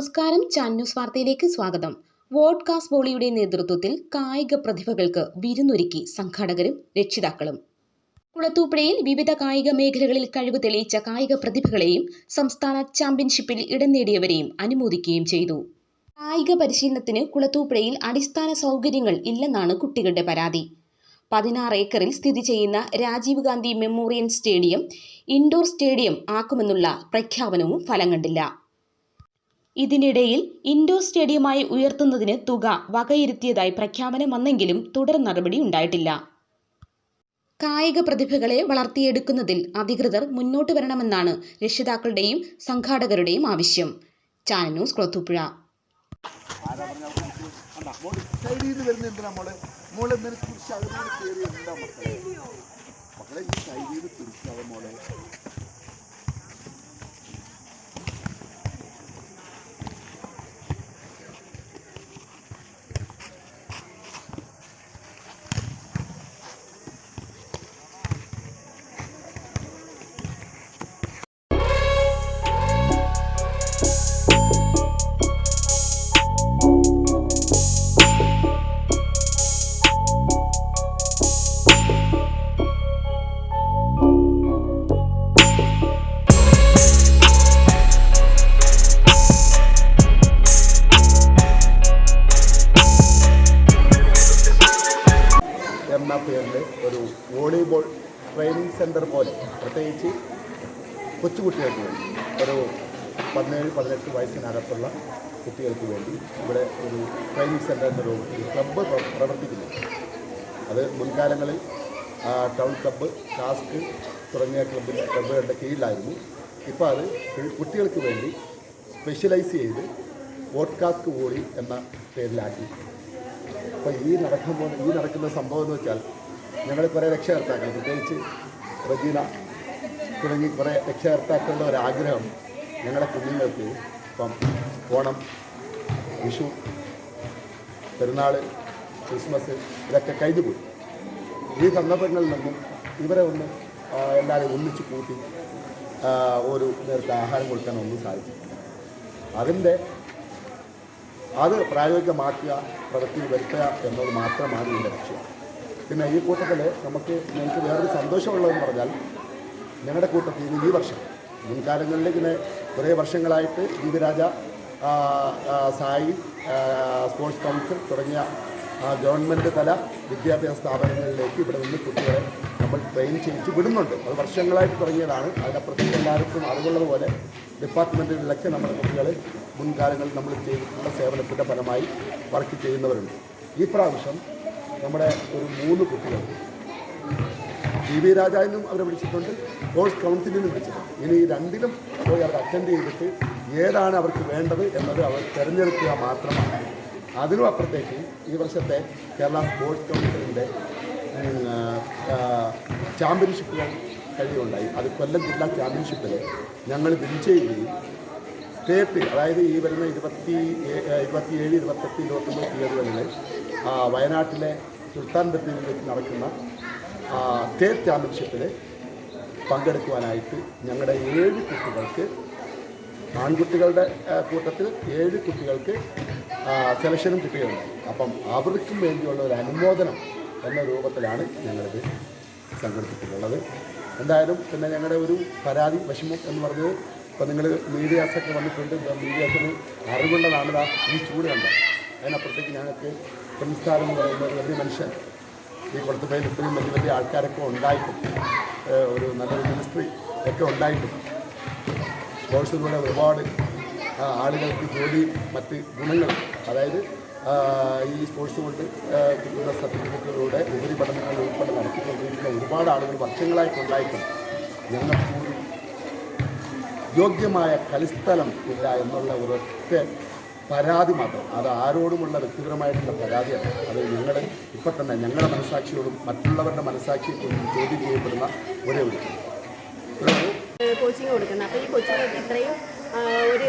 നമസ്കാരം ചാൻ ന്യൂസ് വാർത്തയിലേക്ക് സ്വാഗതം. വോഡ്കാസ് ബോളിയുടെ നേതൃത്വത്തിൽ കായിക പ്രതിഭകൾക്ക് വിരുന്നൊരുക്കി സംഘാടകരും രക്ഷിതാക്കളും. കുളത്തൂപ്പുഴയിൽ വിവിധ കായിക മേഖലകളിൽ കഴിവ് തെളിയിച്ച കായിക പ്രതിഭകളെയും സംസ്ഥാന ചാമ്പ്യൻഷിപ്പിൽ ഇടം നേടിയവരെയും അനുമോദിക്കുകയും ചെയ്തു. കായിക പരിശീലനത്തിന് കുളത്തൂപ്പുഴയിൽ അടിസ്ഥാന സൗകര്യങ്ങൾ ഇല്ലെന്നാണ് കുട്ടികളുടെ പരാതി. പതിനാറ് ഏക്കറിൽ സ്ഥിതി ചെയ്യുന്ന Rajiv Gandhi memorial stadium indoor stadium ആക്കുമെന്നുള്ള പ്രഖ്യാപനവും ഫലം കണ്ടില്ല. ഇതിനിടയിൽ ഇൻഡോർ സ്റ്റേഡിയമായി ഉയർത്തുന്നതിന് തുക വകയിരുത്തിയതായി പ്രഖ്യാപനം വന്നെങ്കിലും തുടർ നടപടി ഉണ്ടായിട്ടില്ല. കായിക പ്രതിഭകളെ വളർത്തിയെടുക്കുന്നതിൽ അധികൃതർ മുന്നോട്ട് വരണമെന്നാണ് രക്ഷിതാക്കളുടെയും സംഘാടകരുടെയും ആവശ്യം. Channel news Kulathupuzha. മക്കളെ? മോളെ ട്രെയിനിങ് സെന്റർ പോലെ പ്രത്യേകിച്ച് കൊച്ചുകുട്ടികൾക്ക് വേണ്ടി ഒരു പതിനേഴ് പതിനെട്ട് വയസ്സിനകത്തുള്ള കുട്ടികൾക്ക് വേണ്ടി ഇവിടെ ഒരു ട്രെയിനിങ് സെന്റർ എന്ന രൂപത്തിൽ ക്ലബ്ബ് പ്ര- പ്രവർത്തിക്കുന്നു. അത് മുൻകാലങ്ങളിൽ ടൗൺ ക്ലബ്ബ് ടാസ്ക് തുടങ്ങിയ ക്ലബ്ബിന്റെ ക്ലബ്ബുകളുടെ കീഴിലായിരുന്നു. ഇപ്പോൾ അത് കുട്ടികൾക്ക് വേണ്ടി സ്പെഷ്യലൈസ് ചെയ്ത് പോഡ്കാസ്റ്റ് കൂടി എന്ന പേരിലാക്കി. അപ്പോൾ ഈ നടക്കാൻ പോകുന്ന ഈ നടക്കുന്ന സംഭവം എന്ന് വെച്ചാൽ ഞങ്ങൾ കുറേ രക്ഷകർത്താക്കൾ പ്രത്യേകിച്ച് റജീന തുടങ്ങി കുറേ രക്ഷകർത്താക്കളുടെ ഒരാഗ്രഹം ഞങ്ങളുടെ കുഞ്ഞുങ്ങൾക്ക് ഇപ്പം ഓണം വിഷു പെരുന്നാൾ ക്രിസ്മസ് ഇതൊക്കെ കഴിഞ്ഞു പോയി. ഈ സന്ദർഭങ്ങളിൽ നിന്നും ഇവരെ ഒന്ന് എല്ലാവരും ഒന്നിച്ച് കൂട്ടി ഒരു നേരത്തെ ആഹാരം കൊടുക്കാൻ ഒന്നും സാധിച്ചു. അതിന്റെ അത് പ്രായോഗികമാക്കുക പ്രവൃത്തി വരുത്തുക എന്നത് മാത്രമാണ് ഇതിന്റെ ലക്ഷ്യം. പിന്നെ ഈ കൂട്ടത്തിൽ നമുക്ക് ഞങ്ങൾക്ക് വേറൊരു സന്തോഷമുള്ളതെന്ന് പറഞ്ഞാൽ ഞങ്ങളുടെ കൂട്ടത്തിൽ നിന്ന് ഈ വർഷം മുൻകാലങ്ങളിൽ ഇങ്ങനെ കുറേ വർഷങ്ങളായിട്ട് ആ, സായി സ്പോർട്സ് കൗൺസിൽ തുടങ്ങിയ ഗവൺമെന്റ് തല വിദ്യാഭ്യാസ സ്ഥാപനങ്ങളിലേക്ക് ഇവിടെ നിന്ന് കുട്ടികളെ നമ്മൾ ട്രെയിൻ ചെയ്യിച്ച് വിടുന്നുണ്ട്. അത് വർഷങ്ങളായിട്ട് തുടങ്ങിയതാണ്. അതിനപ്പുറത്തേക്ക് എല്ലാവർക്കും അറിവുള്ളതുപോലെ ഡിപ്പാർട്ട്മെന്റുകളിലൊക്കെ നമ്മുടെ കുട്ടികൾ മുൻകാലങ്ങളിൽ നമ്മൾ ചെയ്തിട്ടുള്ള സേവനത്തിന്റെ ഫലമായി വർക്ക് ചെയ്യുന്നവരുണ്ട്. ഈ പ്രാവശ്യം നമ്മുടെ ഒരു മൂന്ന് കുട്ടികൾ. ടി വി രാജാവിനും അവരെ വിളിച്ചിട്ടുണ്ട്. സ്പോർട്സ് കൗൺസിലിനും വിളിച്ചിട്ടുണ്ട്. ഇനി ഈ രണ്ടിലും പോയി അവർ അറ്റൻഡ് ചെയ്തിട്ട് ഏതാണ് അവർക്ക് വേണ്ടത് എന്നത് അവർ തിരഞ്ഞെടുക്കുക മാത്രമാണ്. അതിനും അപ്പുറത്തേക്ക് ഈ വർഷത്തെ കേരള സ്പോർട്സ് കൗൺസിലിന്റെ ചാമ്പ്യൻഷിപ്പുകൾ കഴിയുണ്ടായി അത് കൊല്ലം ജില്ലാ ചാമ്പ്യൻഷിപ്പിൽ ഞങ്ങൾ വിൻ ചെയ്യുകയും സ്റ്റേറ്റ് അതായത് ഈ വരുന്ന ഇരുപത്തി ഇരുപത്തിയേഴ് ഇരുപത്തെട്ട് ഇരുപത്തൊമ്പത് തീയതികളിൽ വയനാട്ടിലെ സുൽത്താൻ ബത്തേരിയിൽ വെച്ച് നടക്കുന്ന സ്റ്റേറ്റ് ചാമ്പ്യൻഷിപ്പിൽ പങ്കെടുക്കുവാനായിട്ട് ഞങ്ങളുടെ ഏഴ് കുട്ടികൾക്ക് ആൺകുട്ടികളുടെ കൂട്ടത്തിൽ ഏഴ് കുട്ടികൾക്ക് സെലക്ഷനും കിട്ടുകയുണ്ട് അപ്പം അവർക്കും വേണ്ടിയുള്ള ഒരു അനുമോദനം എന്ന രൂപത്തിലാണ് ഞങ്ങളിത് സംഘടിപ്പിച്ചിട്ടുള്ളത്. എന്തായാലും പിന്നെ ഞങ്ങളുടെ ഒരു പരാതി വിഷമം എന്ന് പറഞ്ഞത് ഇപ്പോൾ നിങ്ങൾ മീഡിയാസൊക്കെ വന്നിട്ടുണ്ട്. മീഡിയാസിന് അറിവുള്ളതാണ് ഈ ചൂട് കണ്ടത് അതിനപ്പുറത്തേക്ക് ഞങ്ങൾക്ക് പ്രിൻസാർ എന്ന് പറയുന്ന ഒരു മനുഷ്യൻ ഈ കൊടുത്തുപോയിൽ ഇത്രയും വലിയ വലിയ ആൾക്കാരൊക്കെ ഉണ്ടായിട്ടും ഒരു നല്ലൊരു മിനിസ്ട്രി ഒക്കെ ഉണ്ടായിട്ടും. സ്പോർട്സിലൂടെ ഒരുപാട് ആളുകൾക്ക് ജോലി മറ്റ് ഗുണങ്ങൾ അതായത് ഈ സ്പോർട്സ് കൊണ്ട് കിട്ടുന്ന സർട്ടിഫിക്കറ്റുകളിലൂടെ ഉപരിപഠനങ്ങൾ ഉൾപ്പെടെ നടത്തിക്കൊണ്ടിരിക്കുന്ന ഒരുപാട് ആളുകൾ വർഷങ്ങളായിട്ട് ഉണ്ടായിട്ടും ഞങ്ങൾക്ക് യോഗ്യമായ കളിസ്ഥലം ഇല്ല എന്നുള്ള ഒരൊറ്റ പരാതി മാത്രം. അത് ആരോടുമുള്ള വ്യക്തിപരമായിട്ടുള്ള പരാതിയല്ല അത് ഞങ്ങൾ ഇപ്പം തന്നെ ഞങ്ങളുടെ മനസാക്ഷിയോടും മറ്റുള്ളവരുടെ മനസാക്ഷിയോടും ചോദ്യം ചെയ്യപ്പെടുന്ന ഒരേ ഒരു കോച്ചിങ് കൊടുക്കുന്നത്. അപ്പോൾ ഈ കൊച്ചുങ്ങൾക്ക് ഇത്രയും ഒരു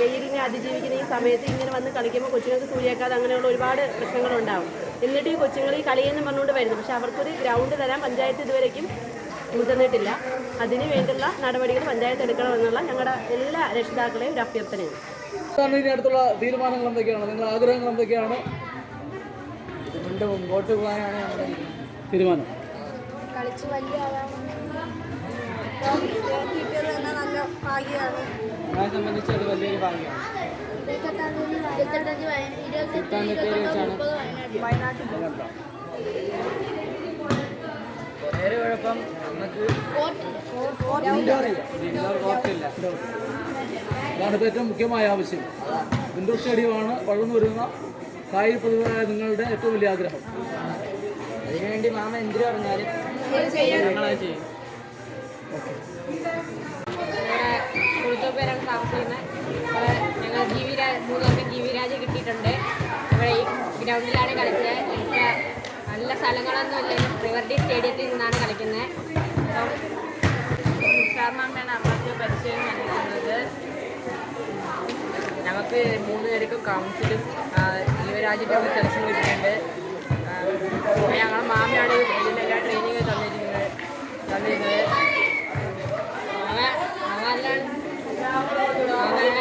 വെയിലിനെ അതിജീവിക്കുന്ന ഈ സമയത്ത് ഇങ്ങനെ വന്ന് കളിക്കുമ്പോൾ കൊച്ചുങ്ങൾക്ക് സൂര്യാഘാതം അങ്ങനെയുള്ള ഒരുപാട് പ്രശ്നങ്ങളുണ്ടാവും. എന്നിട്ട് ഈ കൊച്ചുങ്ങൾ ഈ കളിയെന്ന് പറഞ്ഞുകൊണ്ട് വരുന്നു. പക്ഷെ അവർക്കൊരു ഗ്രൗണ്ട് തരാൻ പഞ്ചായത്ത് ഇതുവരേക്കും മുതിർന്നിട്ടില്ല. അതിനു വേണ്ടിയുള്ള നടപടികൾ പഞ്ചായത്ത് എടുക്കണമെന്നുള്ള ഞങ്ങളുടെ എല്ലാ രക്ഷിതാക്കളെയും ഒരു അഭ്യർത്ഥനയാണ്. ഇനി അടുത്തുള്ള തീരുമാനങ്ങൾ എന്തൊക്കെയാണ്? നിങ്ങളുടെ ആഗ്രഹങ്ങൾ എന്തൊക്കെയാണ്? ഇതുകൊണ്ട് മുമ്പോട്ട് പോകാനാണ് തീരുമാനം. കളിച്ച് വലിയ നമ്മളെ സംബന്ധിച്ച് അത് വലിയൊരു ഭാഗ്യമാണ്. ഇരുപത്തെട്ടാം തീയതി വെച്ചാണ് വേറെ കുഴപ്പം നമുക്ക് ഇൻഡോർ കോർട്ടില്ല അതാണ് ഇപ്പോൾ ഏറ്റവും മുഖ്യമായ ആവശ്യം. ഇൻഡോർ സ്റ്റേഡിയമാണ് വളർന്നു വരുന്ന കായിക പ്രതിഭയായ നിങ്ങളുടെ ഏറ്റവും വലിയ ആഗ്രഹം. അതിനുവേണ്ടി മാമ എന്തിനു പറഞ്ഞാലും ഞങ്ങളത് ചെയ്യും. ഇവിടെ കുളുത്തൂപ്പേരാണ് താമസിക്കുന്നത്. ഇവിടെ ഞങ്ങൾ ജി വി രാജ് മൂന്നുപേർക്ക് ജി വി രാജ് കിട്ടിയിട്ടുണ്ട്. ഇവിടെ ഈ ഗ്രൗണ്ടിലാണ് കളിച്ചത് എനിക്ക് നല്ല സ്ഥലങ്ങളൊന്നും ഇല്ലെങ്കിലും റിവർഡി സ്റ്റേഡിയത്തിൽ നിന്നാണ് കളിക്കുന്നത്. അപ്പം സാറിനാണ് നമ്മൾക്ക് പരിചയം നൽകുന്നത് നമുക്ക് മൂന്ന് പേർക്കും കൗൺസിലും യുവരാജിന്റെ ഒരു സെലക്ഷൻ കിട്ടിയിട്ടുണ്ട്. ഞങ്ങൾ മാമയാണ് എല്ലാ ട്രെയിനിങ് തന്നിരിക്കുന്നത് തന്നിരുന്നത്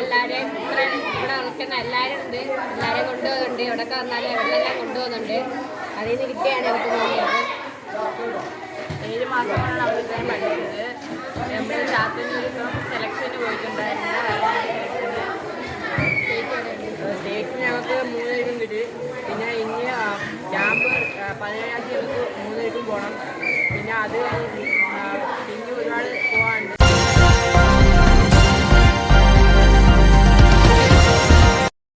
എല്ലാവരെയും ഇവിടെ നിൽക്കുന്ന എല്ലാവരും ഉണ്ട്. എല്ലാവരെയും കൊണ്ടുപോകുന്നുണ്ട്. എവിടെയൊക്കെ വന്നാലും എവിടെയെല്ലാം കൊണ്ടുപോകുന്നുണ്ട്. അതിൽ നിന്ന് കിട്ടിയാണ് എനിക്ക് തോന്നിയത്. ഏഴ് മാസമാണ് നമ്മൾ ഇത്രയും പഠിച്ചത്. നമ്മൾ ചാത്തന്നൂരിപ്പം സെലക്ഷന് പോയിട്ടുണ്ടായിരുന്നു. പതിനേഴാം തീയതി മൂന്നിലേക്കും പോകണം പിന്നെ അത്